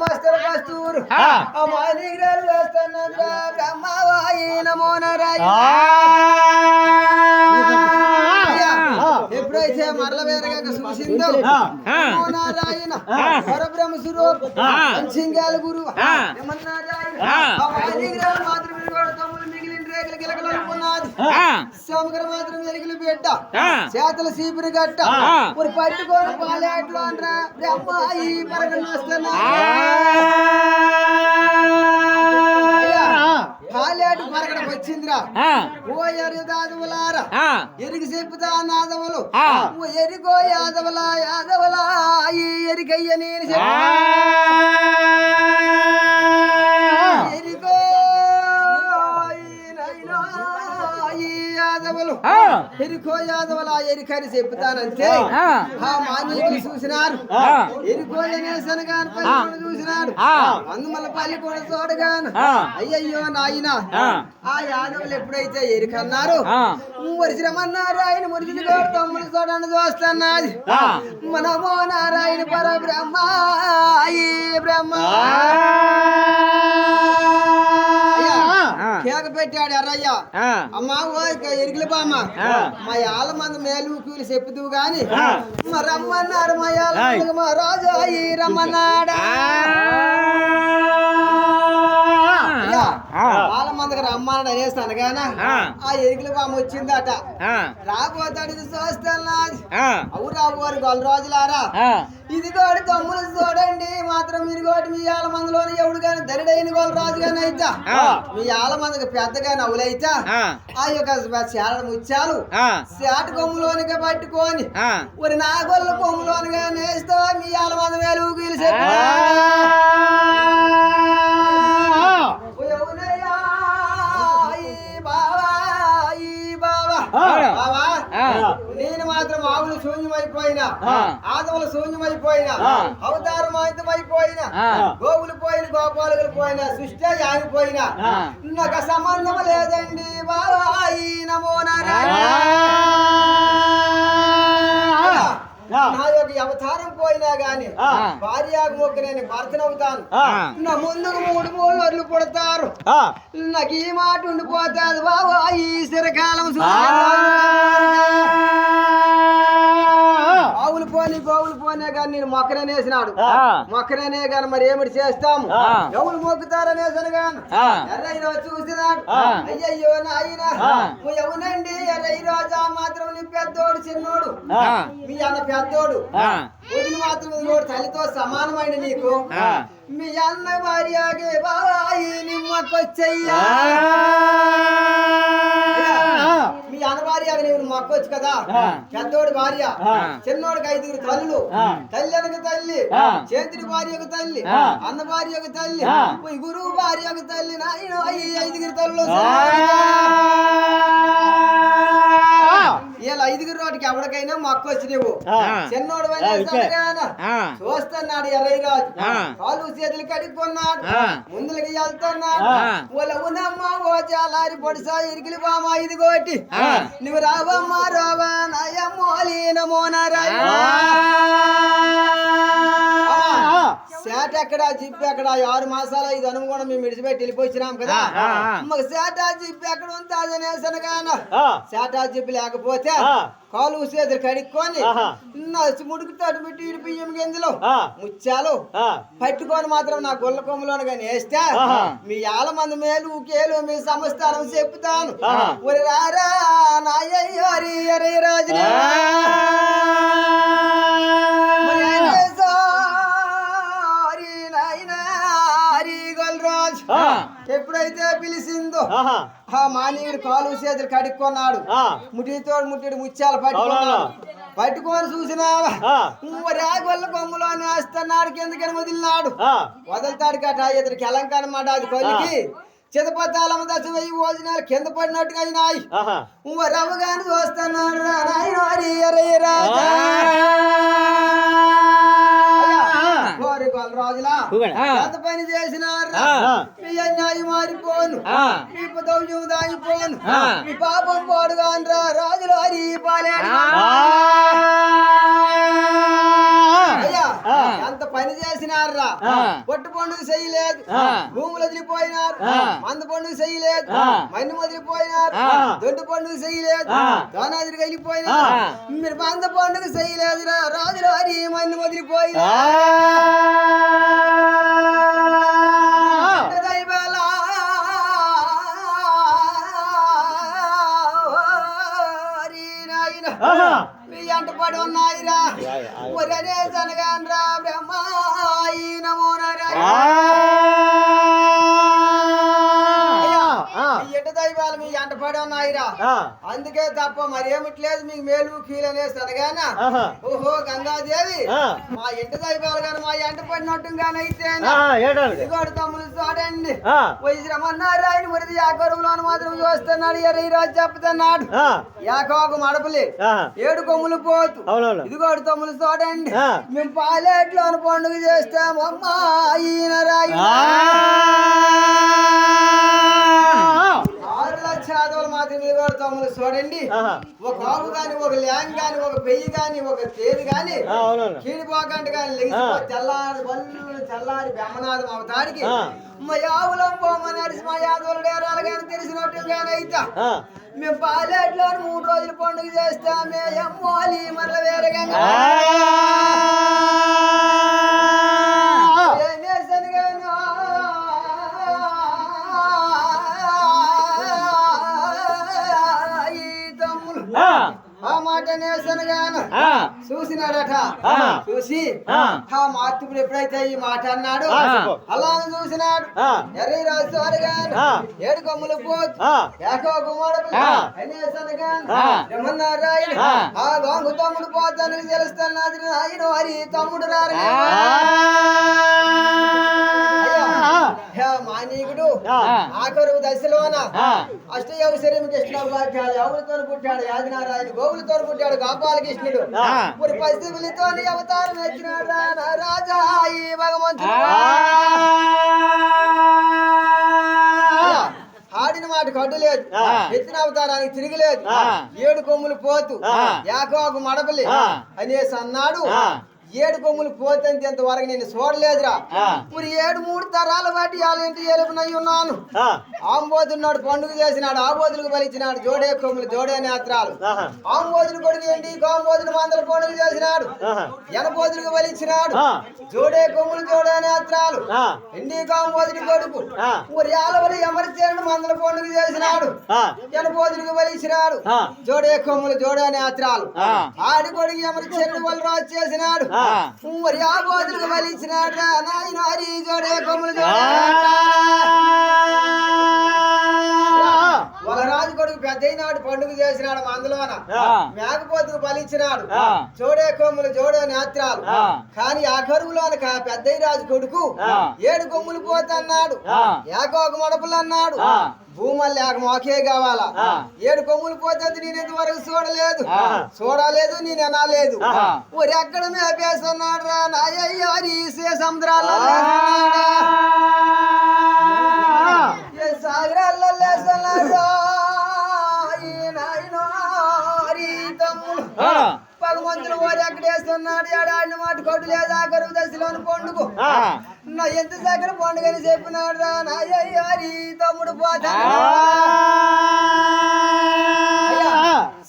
Master కస్తూరు బ్రహ్మవాయి అయ్యా, ఎప్పుడైతే మరల వేరగా చూసిందో నారాయణ పరబ్రహ్మ స్వరూప్ నమో నారాయణ సముద్ర మాత్రం ఎరుగులు బిడ్డ. చేతుల సీపురు గట్ట. మరి పట్టుకొని పాలేట్లు అనరా బ్రహ్మాయి పరగనొస్తున్నా పాలేటు పరగడ వచ్చిందిరా. ఓ ఎరు దాదవులారా. ఎరిగి చెప్పుతా నాదవులు. ఓ ఎరిగో యాదవలా యాదవలా ఈ ఎరికయ్య నేను యాదవులు ఎరికో యాదవలా ఎరికని చెప్తానంటే ఆ. మాన్యులు చూసినారు. ఎరికో అనేసనగాను పల్లి చూసినాడు అందుమల్ల పల్లి కూడా చూడగాను అయ్యయ్యో నాయన ఆ. యాదవులు ఎప్పుడైతే ఎరికన్నారు మురిసిరమన్నారు ఆయన మురిసి తమ్ముడు చూడని చూస్తున్నది. మనమో నారాయణ పర బ్రహ్మ. బ్రహ్మ కేక పెట్టాడు ఎర్రయ్య అమ్మా ఓ ఎరిగిలి బామ్మ. మా యాల మంది మేలు కూలి చెప్పుతూ గాని రమ్మన్నారు మా యాల మా రాజు ఈ రమ్మన్నాడా? అయ్యా, వాళ్ళ మందికి రమ్మన్నాడు అనేసి అనగాన ఆ. ఎరిగిలి బామ్మ వచ్చిందట. రాబోతాడు ఇది చూస్తాను అవు రాబోరు గొల్ల రోజులారా. ఇది కోడి తమ్ముడు చూడండి మాత్రం మీరు కోటి మీ ఆల మందిలోని ఎవడు గాని దరిడైన గోల రాజు గాని అయితా మీ ఆల మందికి పెద్దగా నవ్వులైతా ఆ. యొక్క చేల ముత్యాలు చేట కొమ్ములోనిగా పట్టుకొని ఒక నాగొల్ల కొమ్ములోనిగా నేస్తా మీ ఆల మంది వేలు గీలిసే నేను మాత్రం ఆవులు శూన్యమైపోయినా ఆదములు శూన్యమైపోయినా అవతారం అయిపోయినా గోవులు పోయిన గోపాలులు పోయినా సృష్టి ఆగిపోయినా. నాకు సంబంధం లేదండి బాబాయి నమో నారాయణ. నా యొక్క అవతారం పోయినా గాని భార్య మొక్కనేని భర్తనవుతాను. నా ముందుకు మూడు మూడు వడ్లు పుడతారు నాకు ఈ మాట ఉండిపోతాది బాబు. ఈ శిరకాలం ఆవులు పోని నేను మొక్కనేసినాడు మొక్కనే కానీ మరి ఏమిటి చేస్తాము? ఎవరు మొక్కుతారనేసను గాను ఎర్రైన చూసినాడు. అయ్యయ్యో నాయన ఎవనండి ఎర్రయ్య రోజా మాత్రం నీ పెద్దోడు. చిన్నోడు. మీ అన్న పెద్దోడు. వదిన మాత్రం తల్లితో సమానమైన నీకు. మీ అన్న భార్యగే బాయి నిమ్మకొచ్చయ్యా. మీ అన్న భార్య నీవు మొక్కొచ్చు కదా. పెద్దోడు భార్య. చిన్నోడికి ఐదుగురు తల్లులు. తల్లి అనక తల్లి. చేతుడి భార్యకు తల్లి. అన్న భార్యకు తల్లి. గురువు భార్యకు తల్లి. నాయన ఐదుగురు తల్లు వీళ్ళ ఐదుగురు వాటికి ఎవరికైనా మొక్కొచ్చి నువ్వు చిన్నోడు చూస్తున్నాడు ఎర్రయ్య రాజు కాలు చేతులు కడుక్కున్నాడు. ముందులకి వెళ్తున్నాడు. వాళ్ళ ఉన్నమ్మ ఓ చాలారి పొడిసా ఇరికిలి బామ ఇది కోటి నువ్వు రావమ్మా రావా నయమ్మోలి నమో నారాయణ. సేట ఎక్కడ జిప్ ఎక్కడ? ఆరు మాసాలు అనుము కూడా మేము విడిచిపెట్టి వెళ్ళిపోయినాం కదా? మాకు సేట జిప్ ఎక్కడ ఉంది? అదనేసను గాన. సేట జిప్ లేకపోతే కాలు చేతులు కడుక్కొని నచ్చి ముడుకు తట్టు పెట్టి బియ్యం గింజలు ముత్యాలు పట్టుకొని మాత్రం నా గొల్ల కొమ్ములోను కానీ వేస్తే మీ ఆల మంది మేలు కేలు మీ సంస్థానం చెప్తాను ఒరి రారా నాయ్యో రాజు పిలిచిందో ఆ మానవుడు కాలు చేతులు కడుక్కున్నాడు. ముట్టితో ముట్టిడు ముత్యాలు పట్టుకున్నాడు. పట్టుకొని చూసినావా? రాగొల్ల కొమ్ములో వేస్తున్నాడు కిందకని వదిలినాడు. వదులుతాడు కట ఇతనికి ఎలంకనమాట అది కొలికి. చిదపతాలమ్మ దశ వెయ్యి భోజనాలు కింద పడినట్టుగా అయినాయి. రవ్వగాని చూస్తున్నాడు రా నాయన హరి హరి రాజా. కోరి కొల రోజులా ఎంత పని చేసినారు మీ అన్యాయం మారిపోను మీ దౌర్యం దాగిపోను మీ పాపం పాడుగాను రా రాజులు హరి పాలేడు అయ్యా ఎంత పని చేసినారా పొట్టు పండుగ చేయలేదు భూములు వదిలిపోయినారు మంద పండుగ చేయలేదు మన్ను వదిలిపోయినారు దొడ్డు పండుగ చేయలేదు దోనాదిరికి వెళ్ళిపోయినారు మీరు మంద పండుగ చేయలేదు రాజులు హరి మన్ను వదిలిపోయినా పడి ఉన్నాయిరా ఒరనే సనగాన్రా బ్రహ్మాయి నమో నారాయణ. మీ ఇంట దైవాలు మీ అంట పడి ఉన్నాయిరా అందుకే తప్ప మరేమిట్లేదు మీకు మేలు కీలనే సనగాన ఓహో గంగాదేవి మా ఇంటి దైవాలు గాని మా ఎంట పడినట్టుగానైతే ఇదిగోడు తమ్ముడు చూడండి. వైశ్రమన్నారాయణ మరిది యాకరువులను మాత్రం చూస్తున్నాడు ఎర్ర రాజు చెప్తున్నాడు. యాకోకు మడపలి. ఏడు కొమ్ములు పోతు. ఇదిగోడు తమ్ముడు చూడండి. మేము పాలేట్లోని పండుగ చేస్తాం అమ్మా ఈయన రాయి. ఆరు లక్షాదవులు మాత్రం ఇదిగోడు తమ్ముడు చూడండి. ఒక ఆవు గాని ఒక ల్యాంగ్ గాని ఒక పెయ్యి గాని ఒక తేది గాని అవునవును. కీడిపోకంట కానీ లెగిసిపో తెల్లారి బల్లు తెల్లారి బ్రహ్మనాథం అవతారికి. మా యావులం పోమ నడిచి మా యాదవులు డేరాలు కానీ తెలిసినట్టుగానే అయితా. ఆ. మేము పాలేట్లో మూడు రోజులు పండుగ చేస్తామే అమ్మోలి మరల వేరే గంగ. చూసినాడట. చూసి ఆ. ఎప్పుడైతే ఈ మాట అన్నాడు. అలా చూసినాడు. ఎర్రి రాజు గాను ఆ. ఏడు కొమ్ములు పోతు. ఏకో కుమారుడు. బ్రహ్మనారాయణ ఆ. గోంగు తమ్ముడు పోతానికి తెలుస్తున్నది ఆయన హరి తమ్ముడు రారు ఆఖరు దశలోన ఆ. అష్టయవసరం కృష్ణ వాక్యాలు ఎవరితో పుట్టాడు యాదినారాయణ గోవులతో పుట్టాడు గోపాలకృష్ణుడు ఆ. మరి పసిబిలితో అవతారం నా రాజా ఈ భగవంతుడు ఆడిన మాట కడ్డు లేదు ఆ. ఎత్తిన అవతారానికి తిరిగిలేదు. ఏడు కొమ్ములు పోతు. యాకోకు మడపలి. అనేసి అన్నాడు. ఏడు కొమ్ములు పోతంత ఇంతవరకు నేను చూడలేదురా. మరి ఏడు మూడు తరాల బట్టి వాళ్ళ ఇంటి ఎలుపునై ఉన్నాను. ఆంబోతున్నాడు పండుగ చేసినాడు ఆంబోతులకు బలిచ్చినాడు జోడే కొమ్ములు జోడే నేత్రాలు. ఆంబోతులు కొడుకు ఏంటి కాంబోతులు మందల పండుగ చేసినాడు ఆహా. ఎనపోతులకు బలిచ్చినాడు. జోడే కొమ్ములు జోడే నేత్రాలు. ఇండి కాంబోతుడి కొడుకు. మరి ఆలవలి ఎమరిచేరుడు మందల పండుగ చేసినాడు ఆ. ఎనపోతులకు బలిచ్చినాడు. జోడే కొమ్ములు జోడే నేత్రాలు. ఆడి కొడుకు ఎమరిచేరుడు వాళ్ళు రాజు చేసినాడు. మరి ఆ బోతులకు బలిచ్చినాడు నాయన హరి జోడే కొమ్ములు ఆ. జోడే వాళ్ళ రాజు కొడుకు పెద్దయినాడు పండుగ చేసినాడు మందులోన ఆ. మేకపోతుకు బలిచ్చినాడు. జోడే కొమ్ములు జోడే నేత్రాలు. కానీ ఆ కరువులోన పెద్దయ్య రాజు కొడుకు. ఏడు కొమ్ములు పోతన్నాడు. ఏకోక మడపలు అన్నాడు. భూమల్ లేక మోకే కావాలా. ఏడు కొమ్ములు పోతే నేను ఇంతవరకు చూడలేదు. చూడలేదు నేను అనలేదు ఆ. ఊరి ఎక్కడ మేపేస్తున్నాడు రా నాయ్యో రీసే సముద్రాల్లో సాగరాల్లో లేస్తున్నాడు. భగవంతుడు ఓరి ఎక్కడేస్తున్నాడు ఏడాడిన మాట కొట్టు లేదా కరువు దశలోని పండుగ. నా ఎంత సగర పండుగని చెప్పినాడు రా హరి తమ్ముడు పోతా అయ్యా,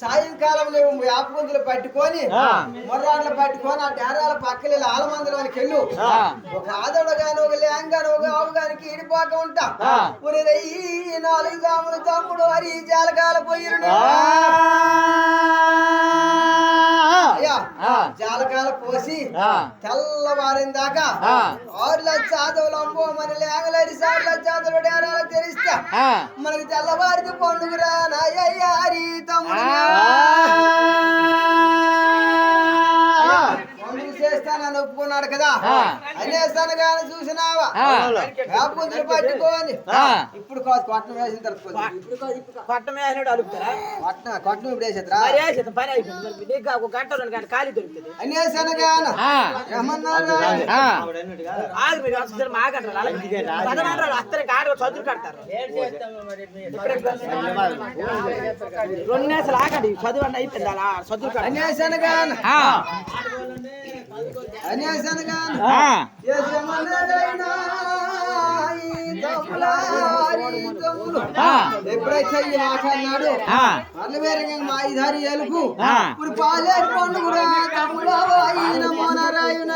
సాయంకాలం వేపపుంజులు పట్టుకొని. మొర్రాళ్ళు పట్టుకొని ఆ డేరాల పక్కన ఆలమందులోనికి వెళ్ళు. ఒక ఆదోడు గాని ఒక లేంగ్ గాని ఒక ఆవు గాని కీడిపోక ఉంటా. ఒరే నాలుగు జాములు తమ్ముడు హరి జాలకాల పోయిరు. జాలకాల పోసి. తెల్లవారిన దాకా. ఆరు లక్ష ఆదవులు అమ్మో మన లేగలేడి సార్ లక్ష ఆదవులు డేరాలు తెరిస్తా. మనకి తెల్లవారికి పండుగరా నాయ్యా హరి తమ్ముడు ఒప్పుకున్నాడు కదా? కానీ చూసినావా? పట్టుకొని. ఇప్పుడు కాదు కొట్టం వేసిన తర్వాత కొద్దిగా. పట్టమేసినట్టు అడుగుతారా కొట్టం కొట్టం ఇప్పుడు వేసేద్రా మరి వేసేది పని అయిపోయింది మరి నీకు ఒక గంట రెండు గంట ఖాళీ దొరుకుతుంది. ఆగు మీరు మాకంటారు పదనాడు కాడు చదువు కడతారు. రెండు నేసలు ఆగండి. చదువు అంటే అయిపోయింది అలా. చదువు ఎప్పుడైతే ఈ మాట అన్నాడు వేరే మా ఇదారి ఎలుపు. ఇప్పుడు పాలేరు పండుగ తమ్ముడు ఆయన మోనరాయున.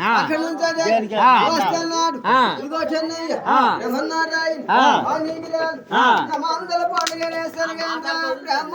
ఆ. అక్కడ నుంచి. వస్తున్నాడు. ఇదిగో చెన్నయ్య. ఆ. బ్రహ్మనారాయణ. మంగళ పండుగ బ్రహ్మ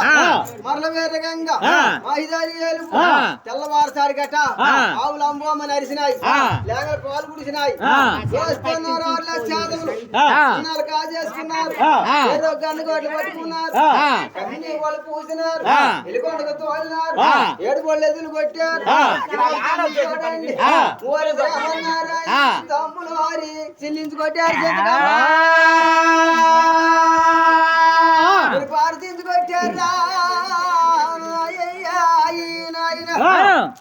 తమ్ములు. మరల వేరే గంగ ఆ. ఐదారు ఏళ్ళు ఆ. తెల్లవారుసారి గట ఆ. ఆవులు అంబోమని అరిసినాయి ఆ. లేక పాలు కుడిసినాయి. అన్నాలు కాజేసుకున్నారు ఆ. ఏదో గన్ను గొడ్లు పట్టుకున్నారు ఆ. కన్నీ వాళ్ళు పూసినారు. ఎలుకొండకు తోలినారు ఆ. ఏడు బళ్ళు ఎదురు కొట్టారు. తమ్ముడు వారి చెల్లించి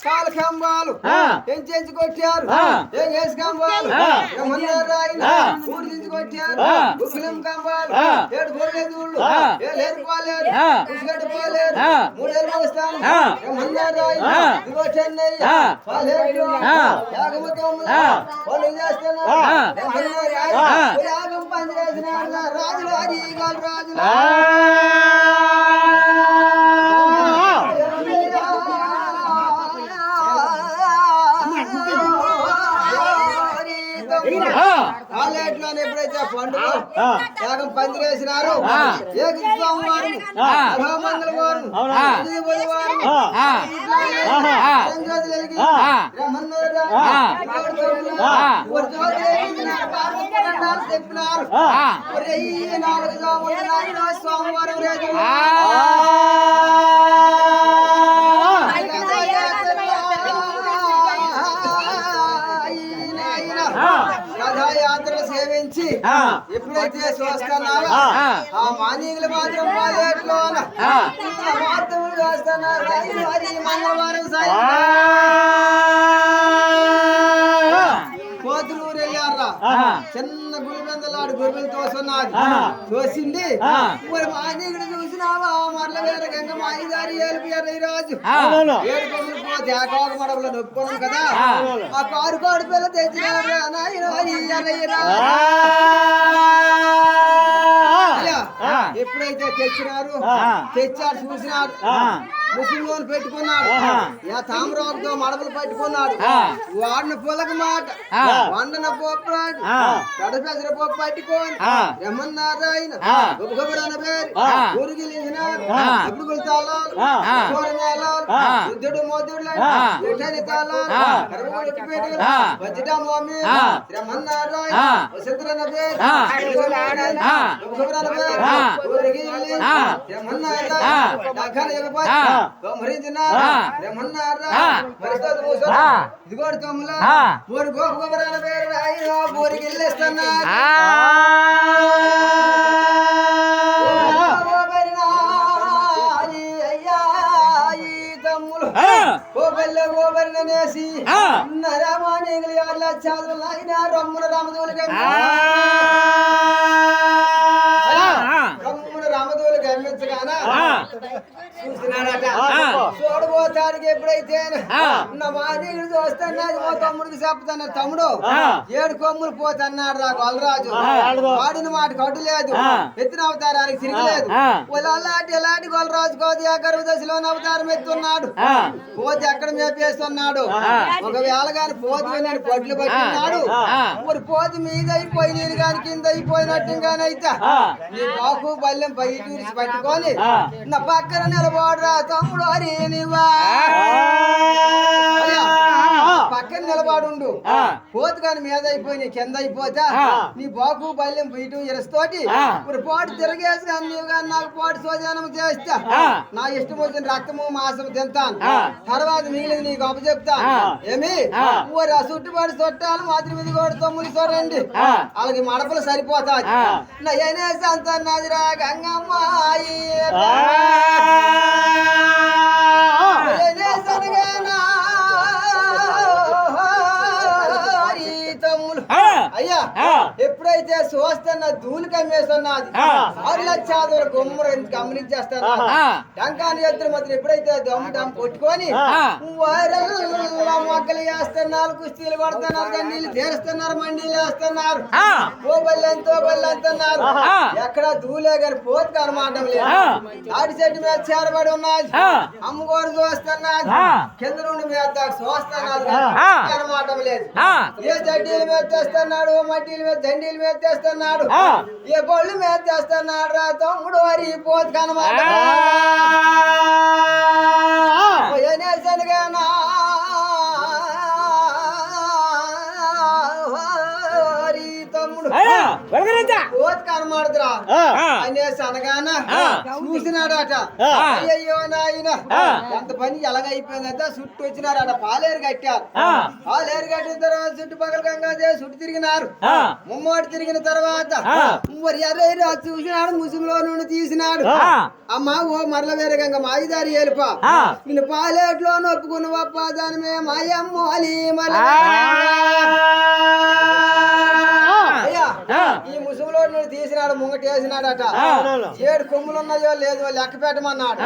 కాలు కంబాలు. కొట్టారు. ఏం చేసి కంబాలు? కొట్టారు. ఏడు పోలేదు ఆ. లేరు పోలేరు. మూడేళ్ళు పోస్తాను. ఇదిగో. వాళ్ళు చేస్తున్నారు? రాజులు రాజులు. ఒక జ్యోతి వెలిగించినారు, బాబు పురాణాలు చెప్పినారు నాలుగు ఆ. ఎప్పుడైతే చూస్తున్నావో ఆ. ఆ మానీయులు మాత్రం చేస్తున్నారు మంగళవారం కోతులూరు వెళ్ళారా. చిన్న గురిబెందలాడు తోసున్నది ఆ. తోసింది ఆ. మరి మానీయుడు చూసినావా మరల వేర గంగ మాయిదారి ఏలుపు ఎర్రయ్య రాజు. ఏడు కొమ్ములు పోతే ఆ కాక మడవలో నొప్పుకున్నాం కదా ఆ. ఆ కారు కాడు పిల్ల తెచ్చినారా నాయన ఎప్పుడైతే తెచ్చినారు. తెచ్చారు చూసినారు. ముసుగులోని పెట్టుకున్నాడు. యా తామరాకుతో మడపలు పట్టుకున్నాడు. వాడిన పొలక మాట. వండన పప్పు ఆ. కడపెసర పప్పు పట్టుకొని ఆ. గొప్పగొప్పరన్న పేరు. ఊరిగిలించినారు ఆ. ఎప్పుడు తాళాలు. కూరగాయలాలు. యుద్ధుడు మోదుడు. ఎట్టని తాళాలు. మోమి. పేరు. గొప్పగొప్పరన్న పేరు. ఇదిగోడు తమ్ముల ఆ. ఊరి గోప గోపరాల పేరు రాయి ఊరికి గోపరినేసి ఆ. రామానీగులు ఎవరి చదువులు అయిన రమ్ముల రామదూలు గమ్మించగానా ఆ. చూస్తున్నాడట ఆ. చూడబోతానికి ఎప్పుడైతే. నా చూస్తాను మా తమ్ముడికి చెప్తాను తమ్ముడు. ఏడు కొమ్ములు పోతన్నాడు రా గొల్లరాజు ఏడుగో. వాడిన మాట కట్టు లేదు. ఎత్తిన అవతారానికి తిరగలేదు ఆ. అలాంటి ఎలాంటి గొల్లరాజు కోతి ఆ గర్భ దశలో అవతారం ఎత్తున్నాడు. పోతి ఎక్కడ మేపేస్తున్నాడు. ఒకవేళ గాని పోతి నేను పట్లు. ఆ. మరి పోతి మీద అయిపోయి నేను గాని కింద అయిపోయినట్టు గాని అయితే ఆ. నీ బాకు బల్లెం పై చూసి పట్టుకొని. నా పక్కన నిలబడరా తమ్ముడు అరే నీవా అయ్యా, పక్కన నిలబడుండు. పోతు కానీ మీద అయిపోయి నీ కింద అయిపోతా. నీ బాకు బల్యం ఇటు ఇరస్తోటి. ఇప్పుడు పోటు తిరగేసి నీవు కానీ నాకు పోటు సోజనం చేస్తా. నా ఇష్టం వచ్చిన రక్తము మాంసం తింటాను. తర్వాత మిగిలింది నీకు అప్పు చెప్తా ఆ. ఏమి. ఊరు ఆ చుట్టుపడి చుట్టాలు మాదిరి మీద కూడా తమ్ముడు చూడండి. వాళ్ళకి మడపలు సరిపోతాయి. నయనే సంత నదిరా గంగమ్మాయి నయనే అయ్యా. ఎప్పుడైతే చూస్తున్న ధూళి కమ్మేస్తున్నది లక్షల గుమ్మరు గమనించేస్తాను. టంకాని ఎత్తులు మాత్రం ఎప్పుడైతే దమ్ దమ్ కొట్టుకొని మొక్కలు వేస్తున్నారు కుస్తీలు కొడుతున్నారు గండీలు తీరుస్తున్నారు మండీలు వేస్తున్నారు. ఓ బల్లెంతో బల్లెంతున్నారు. ఎక్కడ దూలే గాని పోతు కనమాటం లేదు. తాటి చెట్టు మీద చేరబడి ఉన్నది. అమ్మగోరు చూస్తున్నది. కింద నుండి మీద చూస్తున్నది ఆ. కనమాటం లేదు. ఏ జడ్డీల మీద తెస్తున్నాడు ఓ మడ్డీల మీద దండీల మీద తెస్తున్నాడు ఆ. ఏ బొళ్ళు మీద తెస్తున్నాడు రా తమ్ముడు వారి పోతు కనమాట కనమాడుతురా ఆ. అనేసి అనగాన. చూసినాడట. అయ్యో నాయన. ఎంత పని ఎలాగైపోయిందంటే చుట్టూ వచ్చినారట పాలేరు కట్టారు. పాలేరు కట్టిన తర్వాత చుట్టుపక్కల గంగాదే చుట్టూ తిరిగినారు ఆ. ముమ్మడి తిరిగిన తర్వాత. మరి అరే చూసినాడు ముసుగులో నుండి తీసినాడు. అమ్మా ఓ మరల వేరే గంగ మాయిదారి ఏలుపా. నిన్ను పాలేట్లో నొప్పుకున్నవప్ప దాని మే మాయమ్మ అలి నుండి. ఏడు కొమ్ములు ఉన్నాయో లేదో లెక్క పెట్టమన్నాడు.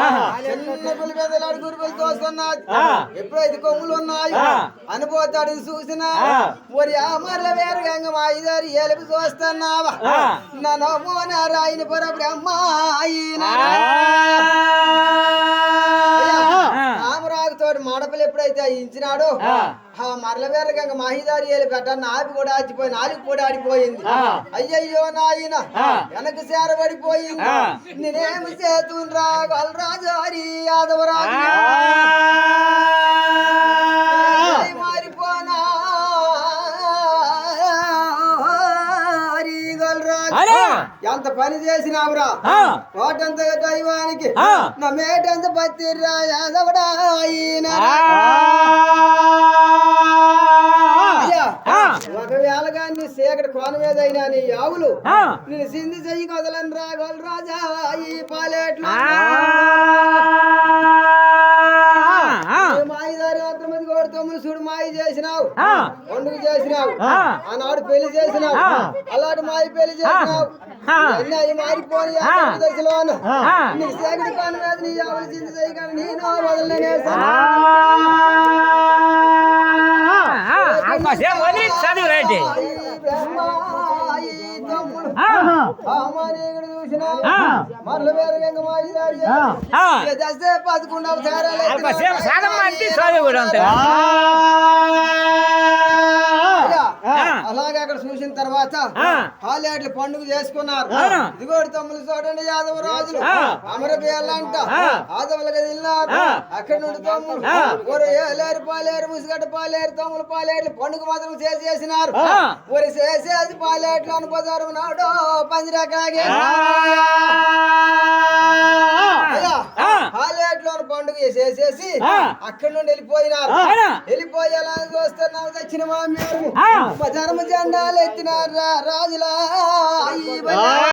చిన్న పులి పెద్దలాడు గురుపులు తోస్తున్నాడు ఆ. ఎప్పుడైతే కొమ్ములు ఉన్నాయి. అనుపోతాడు చూసినా. మరి ఆ మరల వేరు గంగ మా ఐదారు ఏలుపు చూస్తున్నావా. నమో నారాయణ పర బ్రహ్మాయి రామరాజుతో మడపలు ఎప్పుడైతే ఇచ్చినాడో ఆ. మరల వేర గంగ మహిదారి ఏలు పెట్ట నాపి కూడా ఆచిపోయి నాలుగు కూడా ఆడిపోయింది. అయ్యయ్యో నాయన. వెనక చేరబడిపోయింది ఆ. నేనేమి చేతున్రా గొల్రాజు హరి యాదవరాజు ఎంత పని చేసినావురా. కోటంత దైవానికి. నా మేటంత పత్తిర్రా యాదవడా. ఒకవేళ కానీ చీకటి కోన మీద అయినా నీ ఆవులు. నేను సింధి చెయ్యి కదలని రాగోలు రాజా ఈ పాలేట్లు మాయిదారి మాత్రం మంది కోడి తొమ్మిది చూడు మాయి చేసినావు. పండుగ చేసినావు. ఆనాడు పెళ్ళి చేసినావు. అలాంటి మాయి పెళ్ళి చేసినావు. మారిపోయి. దశలోను. నీ కోన మీద కానీ నేను వదలనే వదిలి చదువు రైట్ మరల వేరు గంగ మాయిదారి చేస్తే పదకొండు అవతారాలు కాసేపు సాధం అంటే చదువు కూడా అక్కడ చూసిన తర్వాత ఆ. హాలేట్లు పండుగ చేసుకున్నారు. ఇదిగోడు తమ్ముడు చూడండి యాదవ రాజులు ఆ. అమర బియ్యాలంట ఆ. ఆదవులుగా ఆ. అక్కడ నుండి తమ్ముడు ఏలేరు పాలేరు ముసిగడ్డ పాలేరు తమ్ముడు పాలేరు పండుగ మాత్రం చేసి చేసినారు. ఒరి చేసేది పాలేట్లు అనుకోదారు నాడు ఆ. హాలేట్లోని పండుగ చేసేసి. అక్కడి నుండి వెళ్ళిపోయినారు? వెళ్ళిపోయేలా చూస్తున్నావు దక్షిణ మామ్యారు. ధర్మ జెండాలు ఎత్తినారు రాజులా.